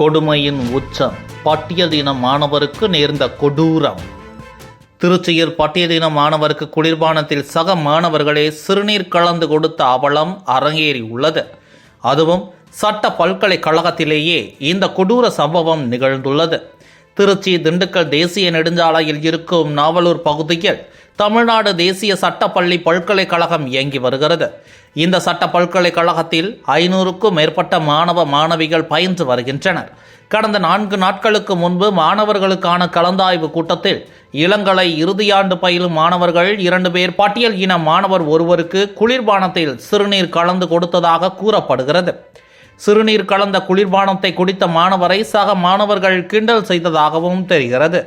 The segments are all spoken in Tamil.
கொடுமையின் உச்சம். பட்டியலின மாணவருக்கு நேர்ந்த கொடூரம். திருச்சியில் பட்டியலின மாணவருக்கு குளிர்பானத்தில் சக மாணவர்களே சிறுநீர் கலந்து கொடுத்த அவலம் அரங்கேறி உள்ளது. அதுவும் சட்ட பல்கலைக்கழகத்திலேயே இந்த கொடூர சம்பவம் நிகழ்ந்துள்ளது. திருச்சி திண்டுக்கல் தேசிய நெடுஞ்சாலையில் இருக்கும் நாவலூர் பகுதியில் தமிழ்நாடு தேசிய சட்டப்பள்ளி பல்கலைக்கழகம் இயங்கி வருகிறது. இந்த சட்ட பல்கலைக்கழகத்தில் ஐநூறுக்கும் மேற்பட்ட மாணவ மாணவிகள் பயின்று வருகின்றனர். கடந்த நான்கு நாட்களுக்கு முன்பு மாணவர்களுக்கான கலந்தாய்வு கூட்டத்தில் இளங்கலை இறுதியாண்டு பயிலும் மாணவர்கள் இரண்டு பேர் பட்டியல் இன மாணவர் ஒருவருக்கு குளிர்பானத்தில் சிறுநீர் கலந்து கொடுத்ததாக கூறப்படுகிறது. சிறுநீர் கலந்த குளிர்பானத்தை குடித்த மாணவரை சக மாணவர்கள் கிண்டல் செய்ததாகவும் தெரிகிறது.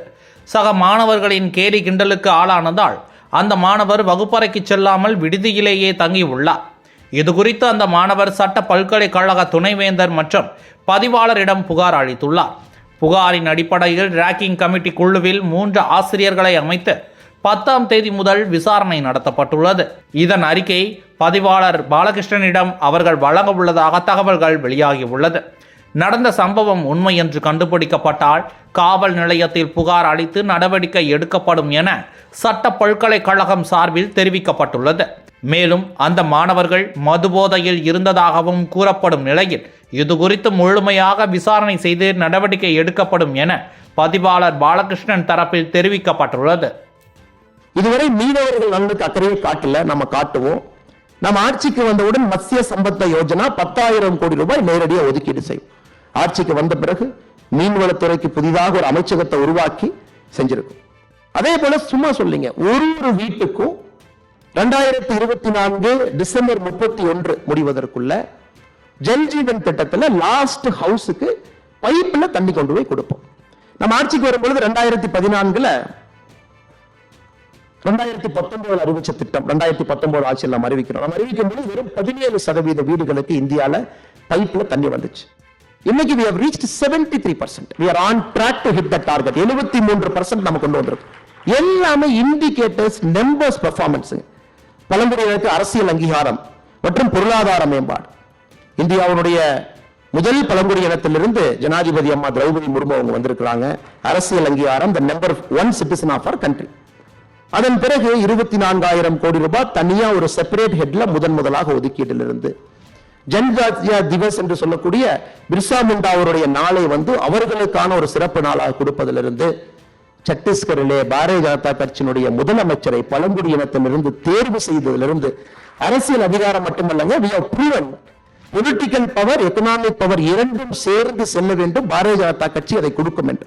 சக மாணவர்களின் கேலி கிண்டலுக்கு ஆளானதால் அந்த மாணவர் வகுப்பறைக்கு செல்லாமல் விடுதியிலேயே தங்கியுள்ளார். இது குறித்து அந்த மாணவர் சட்ட பல்கலைக்கழக துணைவேந்தர் மற்றும் பதிவாளரிடம் புகார் அளித்துள்ளார். புகாரின் அடிப்படையில் ரேக்கிங் கமிட்டி குழுவில் மூன்று ஆசிரியர்களை அமைத்து பத்தாம் தேதி முதல் விசாரணை நடத்தப்பட்டுள்ளது. இதன் அறிக்கை பதிவாளர் பாலகிருஷ்ணனிடம் அவர்கள் வழங்க உள்ளதாக தகவல்கள் வெளியாகியுள்ளது நடந்த சம்பவம் உண்மை என்று கண்டுபிடிக்கப்பட்டால் காவல் நிலையத்தில் புகார் அளித்து நடவடிக்கை எடுக்கப்படும் என சட்ட பல்கலைக்கழகம் சார்பில் தெரிவிக்கப்பட்டுள்ளது. மேலும் அந்த மாணவர்கள் மதுபோதையில் இருந்ததாகவும் கூறப்படும் நிலையில் இது குறித்து முழுமையாக விசாரணை செய்து நடவடிக்கை எடுக்கப்படும் என பதிவாளர் பாலகிருஷ்ணன் தரப்பில் தெரிவிக்கப்பட்டுள்ளது. இதுவரை மீனவர்கள் நலனுக்கு அக்கறையை காட்டல நம்ம காட்டுவோம். நம்ம ஆட்சிக்கு வந்தவுடன் மத்திய சம்பத்த யோஜனா பத்தாயிரம் கோடி ரூபாய் நேரடியாக ஒதுக்கீடு செய்யும் ஆட்சிக்கு வந்த பிறகு மீன்வளத்துறைக்கு புதிதாக ஒரு அமைச்சகத்தை உருவாக்கி செஞ்சிருக்கும். அதே போல சும்மா சொல்லிங்க ஒரு ஒரு வீட்டுக்கும் ரெண்டாயிரத்தி இருபத்தி நான்கு டிசம்பர் முப்பத்தி ஒன்று முடிவதற்குள்ள ஜல்ஜீவன் திட்டத்தில் திட்டத்துல லாஸ்ட் ஹவுஸுக்கு பைப்ல தண்ணி கொண்டு போய் கொடுப்போம். நம்ம ஆட்சிக்கு வரும்பொழுது ரெண்டாயிரத்தி பதினான்குல ரெண்டாயிரத்தி பத்தொன்பதுல அறிவிச்ச திட்டம் ரெண்டாயிரத்தி பத்தொன்பது ஆட்சியில் நம்ம அறிவிக்கிறோம். நம்ம அறிவிக்கும் போது வெறும் பதினேழு சதவீத வீடுகளுக்கு இந்தியாவில் பைப்ல தண்ணி வந்துச்சு. இன்னைக்கு we have reached 73% percent we are on track to hit the target. 73% மூன்று பர்சன்ட் நம்ம கொண்டு வந்திருக்கோம். எல்லாமே இண்டிகேட்டர்ஸ் நம்பர்ஸ் பெர்ஃபார்மன்ஸ் பழங்குடியினருக்கு அரசியல் அங்கீகாரம் மற்றும் பொருளாதார மேம்பாடு. இந்தியாவுடைய முதல் பழங்குடியினத்திலிருந்து ஜனாதிபதி அம்மா திரௌபதி முர்மு அவங்க வந்திருக்கிறாங்க. அரசியல் அங்கீகாரம் the number one citizen of our country அதன் பிறகு இருபத்தி நான்காயிரம் கோடி ரூபாய் தனியா ஒரு செப்பரேட் ஹெட்ல முதன் முதலாக ஒதுக்கீட்டில் இருந்து ஜன்ஜாத்தியா திவஸ் என்று சொல்லக்கூடிய பிர்சா முண்டா அவருடைய நாளை வந்து அவர்களுக்கான ஒரு சிறப்பு நாளாக கொடுப்பதிலிருந்து சத்தீஸ்கரிலே பாரதிய ஜனதா கட்சியினுடைய முதலமைச்சரை பழங்குடி இனத்திலிருந்து தேர்வு செய்ததிலிருந்து அரசியல் அதிகாரம் மட்டுமல்லங்க we have proven political power economic power இரண்டும் சேர்ந்து செல்ல வேண்டும். பாரதிய ஜனதா கட்சி அதை கொடுக்கும் என்று.